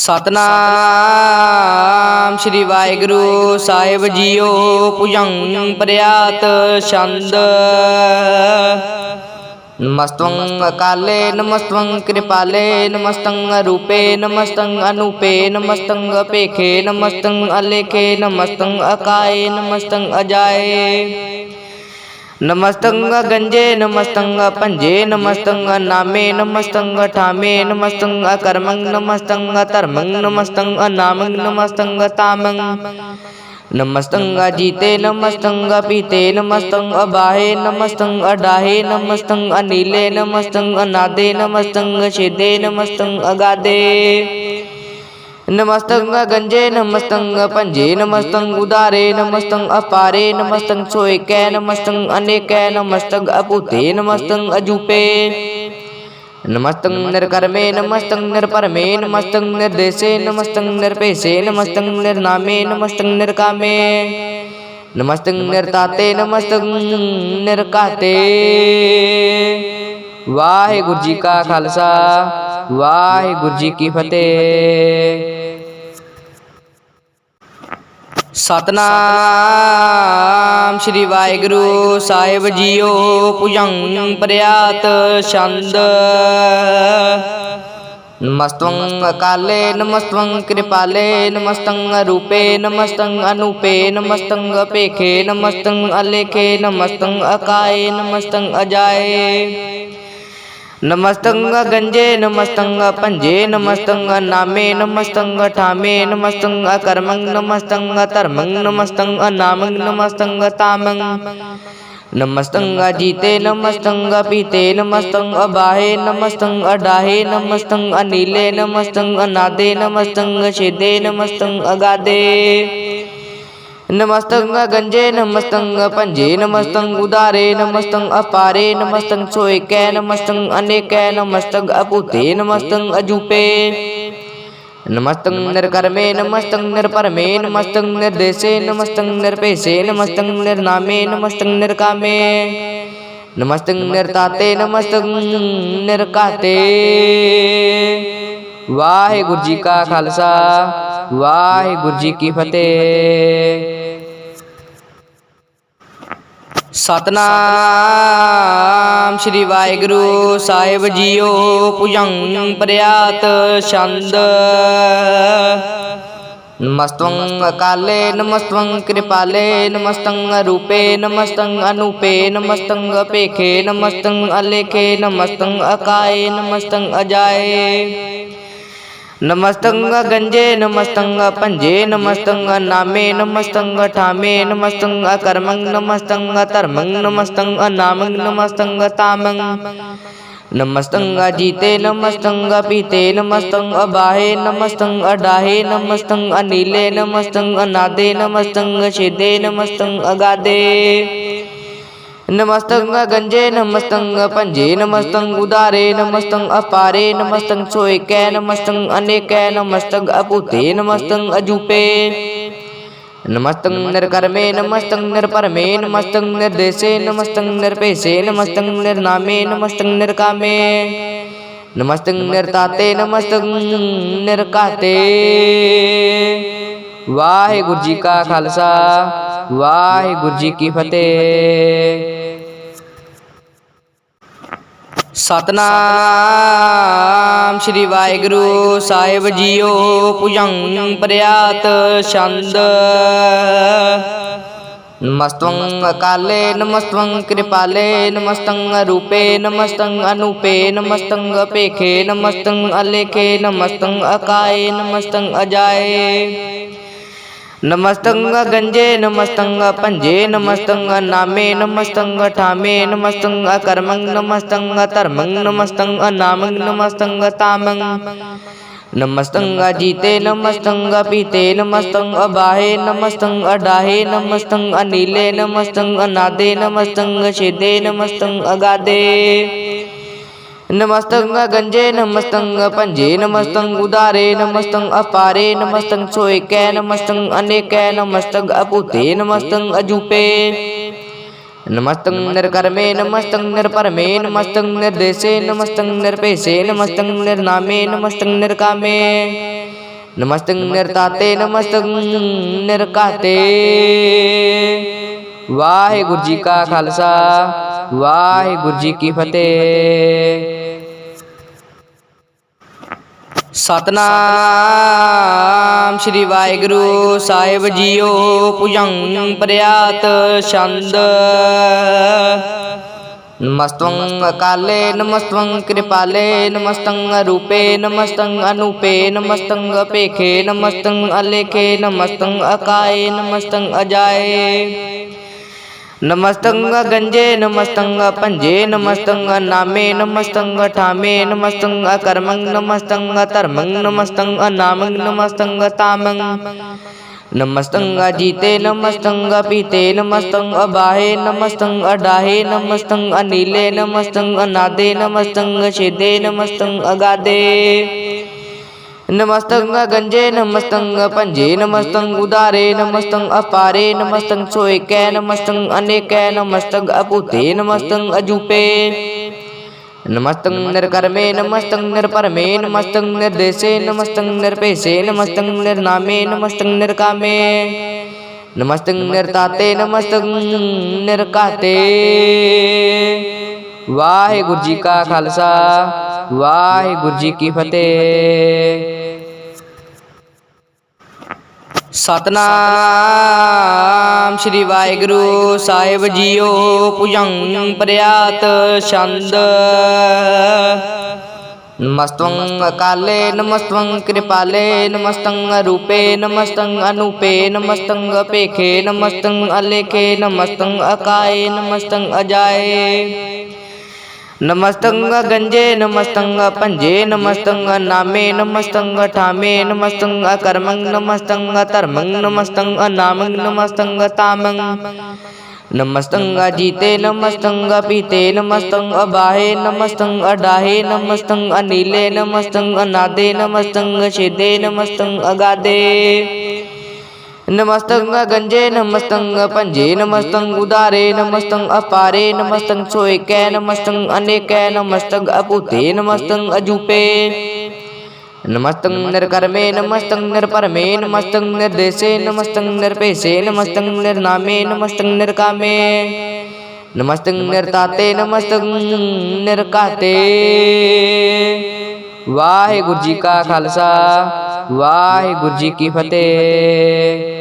ਸਤਨਾਮ ਸ੍ਰੀ ਵਾਹਿਗੁਰੂ ਸਾਹਿਬ ਜੀਓ ਭੁਜੰਗ ਪ੍ਰਿਆਤ ਛੰਦ। ਨਮਸਤੰ ਅਕਾਲੇ ਨਮਸਤੰ ਕਿਰਪਾਲੇ, ਨਮਸਤੰ ਅਰੂਪੇ, ਨਮਸਤੰ ਅਨੂਪੇ, ਨਮਸਤੰ ਅਪੇਖੇ, ਨਮਸਤੰ ਅਲੇਖੇ, ਨਮਸਤੰ ਅਕਾਏ, ਨਮਸਤੰ ਅਜਾਏ। नमस्तंग गंजे, नमस्तंग पंजे, नमस्तंग नामे, नमस्तंग ठामे, नमस्तंग कर्मंग, नमस्तंग तर्मंग, नमस्तंग नामंग, नमस्तंग तामंग। नमस्तंग जीते, नमस्तंग पीते, नमस्तंग बाहे, नमस्तंग डाहे, नमस्तंग नीले, नमस्तंग नादे, नमस्तंग छेदे, नमस्तंग गादे। नमस्तंग गंजे नमस्तंग पंजे नमस्तंग उदारे नमस्तंग अपारे नमस्तंग सोएक नमस्तंग अनेक नमस्तंग अपूते नमस्तंग अजूपे नमस्तंग निर्कर्मे नमस्तंग निर्परमे नमस्तंग निर्देशे नमस्तंग निर्पेशे नमस्तंग निर्नामे नमस्तंग निर्कामे नमस्तंग निर्ताते नमस्तंग निर्काते ਵਾਹਿਗੁਰੂ ਜੀ ਕਾ ਖਾਲਸਾ ਵਾਹਿਗੁਰੂ ਜੀ ਕੀ ਫਤਿਹ ਸਤਨਾਮ ਸ੍ਰੀ ਵਾਹਿਗੁਰੂ ਸਾਹਿਬ ਜੀਓ ਭੁਜੰਗ ਪ੍ਰਿਆਤ ਛੰਦ ਨਮਸਤੰ ਅਕਾਲੇ ਨਮਸਤੰ ਕਿਰਪਾਲੇ ਨਮਸਤੰ ਅਰੂਪੇ ਨਮਸਤੰ ਅਨੂਪੇ ਨਮਸਤੰ ਅਪੇਖੇ ਨਮਸਤੰ नमस्तंग गंजे नमस्तंग पंजे नमस्तंग नामे नमस्तंग ठामे नमस्तंग कर्मंग नमस्तंग तर्मंग नमस्तंग नामंग नमस्तंग तामंग। नमस्तंग जीते नमस्तंग पीते नमस्तंग बाहे नमस्तंग डाहे नमस्तंग नीले नमस्तंग नादे नमस्तंग छेदे नमस्तंग गादे। नमस्तंग गंजे, नमस्तंग पंजे, नमस्तंग उदारे, नमस्तंग अपारे, नमस्तंग सोए कै नमस्तंग अनेक, नमस्तंग अपूते, नमस्तंग अजूपे। नमस्तंग निर्कर्मे, नमस्तंग निर्परमे, नमस्तंग निर्देशे, नमस्तंग निर्पेशे, नमस्तंग निर्नामे, नमस्तंग निर्कामे। नमस्तंग निर्ताते, नमस्तंग निर्काते। वाहे गुरु जी का खालसा। वागुरु जी की फतेह। सतनाम श्री वाहेगुरु साहेब जियो पुजं प्रयात छंद। नमस्तंग अकाले नमस्तंग कृपाले नमस्तंग रूपे नमस्तंग अनुपे नमस्तंग अपेखे नमस्तंग अलेखे नमस्तंग अकाये नमस्तंग अजाये। नमस्तंग गंजे, नमस्तंग पंजे, नमस्तंग नामे, नमस्तंग ठामे, नमस्तंग कर्मंग, नमस्तंग तर्मंग, नमस्तंग नामंग, नमस्तंग तामंग। नमस्तंग जीते, नमस्तंग पीते, नमस्तंग बाहे, नमस्तंग डाहे, नमस्तंग नीले, नमस्तंग नादे, नमस्तंग छेदे, नमस्तंग गादे। नमस्तंग गंजे नमस्तंग पंजे नमस्तंग उदारे नमस्तंग अपारे नमस्तंग सोए कै नमस्तंग अनेक नमस्तंग अपूते नमस्तंग अजूपे नमस्तंग निर्कर्मे नमस्तंग निर्परमे नमस्तंग निर्देशे नमस्तंग निर्पेशे नमस्तंग निर्नामे नमस्तंग निर्कामे नमस्तंग निर्ताते नमस्तंग निर्काते वाहे गुरु जी का खालसा वाहे गुरु जी की फतेह ਸਤਨਾਮ ਸ੍ਰੀ ਵਾਹਿਗੁਰੂ ਸਾਹਿਬ ਜੀਓ ਭੁਜੰਗ ਪ੍ਰਿਆਤ ਛੰਦ। ਨਮਸਤੰ ਅਕਾਲੇ ਨਮਸਤੰ ਕਿਰਪਾਲੇ ਨਮਸਤੰ ਅਰੂਪੇ ਨਮਸਤੰ ਅਨੂਪੇ ਨਮਸਤੰ ਅਪੇਖੇ ਨਮਸਤੰ ਅਲੇਖੇ ਨਮਸਤੰ ਅਕਾਏ ਨਮਸਤੰ ਅਜਾਏ। नमस्तंग गंजे, नमस्तंग पंजे, नमस्तंग नामे, नमस्तंग ठामे, नमस्तंग कर्मंग, नमस्तंग तर्मंग, नमस्तंग नामंग, नमस्तंग तामंग। नमस्तंग जीते, नमस्तंग पीते, नमस्तंग बाहे, नमस्तंग डाहे, नमस्तंग नीले, नमस्तंग नादे, नमस्तंग छेदे, नमस्तंग गादे। नमस्तंग गंजे नमस्तंग पंजे नमस्तंग उदारे नमस्तंग अपारे नमस्तंग सोए कै नमस्तंग अनेक नमस्तंग अपूते नमस्तंग अजूपे नमस्तंग निर्कर्मे नमस्तंग निर्परमे नमस्तंग निर्देशे नमस्तंग निर्पेशे नमस्तंग निर्नामे नमस्तंग निर्कामे नमस्तंग निर्ताते नमस्तंग निर्काते वाहे गुरु जी का खालसा वाहे गुरु जी की फतेह ਸਤਨਾਮ ਸ੍ਰੀ ਵਾਹਿਗੁਰੂ ਸਾਹਿਬ ਜੀਓ ਭੁਜੰਗ ਪ੍ਰਿਆਤ ਛੰਦ। ਨਮਸਤੰ ਅਕਾਲੇ ਨਮਸਤੰ ਕਿਰਪਾਲੇ ਨਮਸਤੰ ਅਰੂਪੇ ਨਮਸਤੰ ਅਨੂਪੇ ਨਮਸਤੰ ਅਪੇਖੇ ਨਮਸਤੰ ਅਲੇਖੇ ਨਮਸਤੰ ਅਕਾਏ ਨਮਸਤੰ ਅਜਾਏ। नमस्तंग गंजे नमस्तंग पंजे नमस्तंग नामे नमस्तंग ठामे नमस्तंग कर्मंग नमस्तंग तर्मंग नमस्तंग नामंग नमस्तंग तामंग। नमस्तंग जीते नमस्तंग पीते नमस्तंग बाहे नमस्तंग डाहे नमस्तंग नीले नमस्तंग नादे नमस्तंग छेदे नमस्तंग गादे। नमस्तंग गंजे नमस्तंग पंजे नमस्तंग उदारे नमस्तंग अपारे नमस्तंग सोएक नमस्तंग अनेक नमस्तंग अपूते नमस्तंग अजूपे नमस्तंग निर्कर्मे नमस्तंग निर्परमे नमस्तंग निर्देशे नमस्तंग निर्पेशे नमस्तंग निर्नामे नमस्तंग निर्कामे नमस्तंग निर्ताते नमस्तंग निर्काते वाहे गुरु जी का खालसा वाहे गुरु जी की फतेह ਸਤਨਾਮ ਸ੍ਰੀ ਵਾਹਿਗੁਰੂ ਸਾਹਿਬ ਜੀਓ ਭੁਜੰਗ ਪ੍ਰਿਆਤ ਛੰਦ। ਨਮਸਤੰ ਅਕਾਲੇ ਨਮਸਤੰ ਕਿਰਪਾਲੇ, ਨਮਸਤੰ ਅਰੂਪੇ, ਨਮਸਤੰ ਅਨੂਪੇ, ਨਮਸਤੰ ਅਪੇਖੇ, ਨਮਸਤੰ ਅਲੇਖੇ, ਨਮਸਤੰ ਅਕਾਏ, ਨਮਸਤੰ ਅਜਾਏ। नमस्तंग गंजे, नमस्तंग पंजे, नमस्तंग नामे, नमस्तंग ठामे, नमस्तंग कर्मंग, नमस्तंग तर्मंग, नमस्तंग नामंग, नमस्तंग तामंग। नमस्तंग जीते, नमस्तंग पीते, नमस्तंग बाहे, नमस्तंग डाहे, नमस्तंग नीले, नमस्तंग नादे, नमस्तंग छेदे, नमस्तंग गादे। नमस्तंग गंजे नमस्तंग पंजे नमस्तंग उदारे नमस्तंग अपारे नमस्तंग सोएक नमस्तंग अनेक नमस्तंग अपूते नमस्तंग अजूपे नमस्तंग निर्कर्मे नमस्तंग निर्परमे नमस्तंग निर्देशे नमस्तंग निर्पेशे नमस्तंग निर्नामे नमस्तंग निर्कामे नमस्तंग निर्ताते नमस्तंग निरकाते वाहे गुरु जी का खालसा वाहे गुरु जी की फतेह